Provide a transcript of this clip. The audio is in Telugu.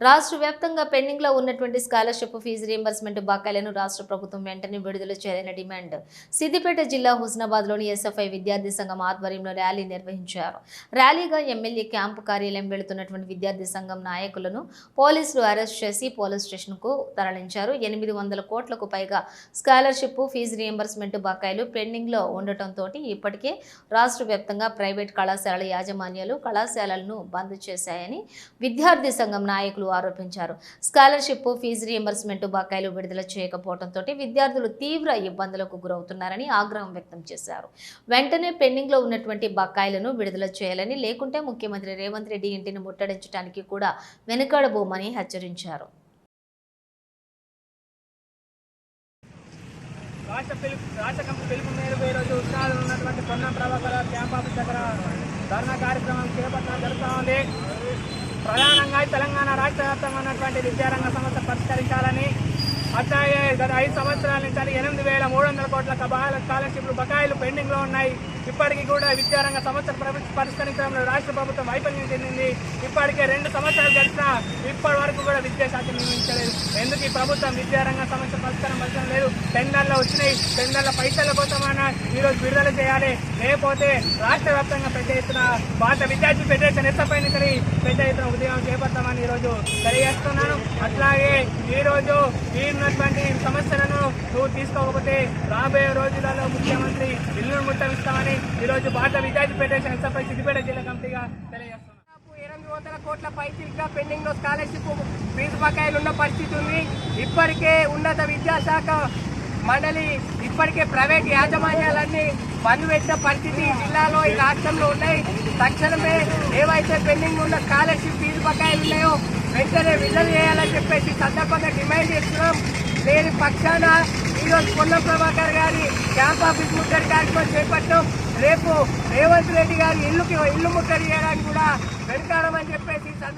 రాష్ట్ర వ్యాప్తంగా పెండింగ్లో ఉన్నటువంటి స్కాలర్షిప్ ఫీజు రీంబర్స్మెంట్ బకాయిలను రాష్ట్ర ప్రభుత్వం వెంటనే విడుదల చేయాలని డిమాండ్. సిద్దిపేట జిల్లా హుస్నాబాద్లోని ఎస్ఎఫ్ఐ విద్యార్థి సంఘం ఆధ్వర్యంలో ర్యాలీ నిర్వహించారు. ర్యాలీగా ఎమ్మెల్యే క్యాంపు కార్యాలయం వెళుతున్నటువంటి విద్యార్థి సంఘం నాయకులను పోలీసులు అరెస్ట్ చేసి పోలీస్ స్టేషన్కు తరలించారు. ఎనిమిది వందల కోట్లకు పైగా స్కాలర్షిప్ ఫీజు రీంబర్స్మెంట్ బకాయిలు పెండింగ్లో ఉండటంతో ఇప్పటికే రాష్ట్ర వ్యాప్తంగా ప్రైవేట్ కళాశాలల యాజమాన్యాలు కళాశాలలను బంద్ చేశాయని విద్యార్థి సంఘం నాయకులు ఆరోపించారు. స్కాలర్షిప్ ఫీజు రియంబర్స్మెంట్ బకాయిలు విడుదల చేయకపోవడంతో విద్యార్థులు తీవ్ర ఇబ్బందులకు గురవుతున్నారని ఆగ్రహం వ్యక్తం చేశారు. వెంటనే పెండింగ్లో ఉన్నటువంటి బకాయిలను విడుదల చేయాలని లేకుంటే ముఖ్యమంత్రి రేవంత్ రెడ్డి ఇంటిని ముట్టడించడానికి కూడా వెనుకాడబోమని హెచ్చరించారు. రాష్ట్ర పిలుపు రాష్ట్ర పిలుపు మేరకు ఈరోజు ఉత్సాహాలు ఉన్నటువంటి పొన్నం ప్రభాకర్ క్యాంప్ ఆఫీస్ దగ్గర ధర్నా కార్యక్రమం చేపట్టడం జరుగుతూ ఉంది. తెలంగాణ రాష్ట్ర వ్యాప్తంగా ఉన్నటువంటి విద్యారంగ సమస్య పరిష్కరించాలని గత ఐదు సంవత్సరాల నుంచి ఎనిమిది వేల మూడు వందల కోట్ల బకాయిల స్కాలర్షిప్లు బకాయిలు పెండింగ్లో ఉన్నాయి. ఇప్పటికీ కూడా విద్యారంగ సమస్య పరిష్కరించడంలో రాష్ట్ర ప్రభుత్వం వైఫల్యం చెందింది. ఇప్పటికే రెండు సంవత్సరాలు గడిచినా ఇప్పటి వరకు కూడా విద్యాశాఖ నియమించలేదు ఎందుకు ఈ ప్రభుత్వం విద్యారంగ సమస్య పరిష్కారం పరిచయం లేదు? టెండర్లు వచ్చినాయి. టెండర్ల పైసల కోసమైనా ఈరోజు విడుదల చేయాలి. లేకపోతే రాష్ట్ర వ్యాప్తంగా పెద్ద ఎత్తున భారత విద్యార్థి ఫెడరేషన్ ఎత్తపైన సరే. పెద్ద ఎత్తున ఉద్యమం చేపడతామని ఈరోజు తెలియజేస్తున్నాను. అట్లాగే ఈరోజు ఉన్నటువంటి సమస్యలను నువ్వు తీసుకోకపోతే రాబోయే రోజులలో ముఖ్యమంత్రి ఇల్లు ముట్టమిస్తామని ఈరోజు భారత విద్యార్థి ఫెడరేషన్ ఎస్ఎఫ్ఐ సిద్దిపేట జిల్లా కమిటీగా తెలియజేస్తున్నాను ఎనిమిది వందల కోట్ల పైచిలుగా పెండింగ్లో స్కాలర్షిప్ ఫీజు బకాయిలు ఉన్న పరిస్థితి ఉంది. ఇప్పటికే ఉన్నత విద్యాశాఖ మండలి ఇప్పటికే ప్రైవేట్ యాజమాన్యాలన్నీ బంద్ పెట్టిన పరిస్థితి జిల్లాలో ఈ రాష్ట్రంలో ఉన్నాయి. తక్షణమే ఏవైతే పెండింగ్ ఉన్న స్కాలర్షిప్ ఫీజు బకాయిలు ఉన్నాయో వెంటనే విడుదల చేయాలని చెప్పేసి సందర్భంగా డిమాండ్ చేస్తున్నాం. లేని పక్షాన ఈరోజు పొన్నం ప్రభాకర్ గారి క్యాంప్ ఆఫీస్ ముట్టడి కార్యక్రమం చేపట్టాం. రేపు రేవంత్ రెడ్డి గారి ఇల్లుకి ఇల్లు ముట్టడి చేయడానికి కూడా వెనకాడమని చెప్పేసి సందర్భంగా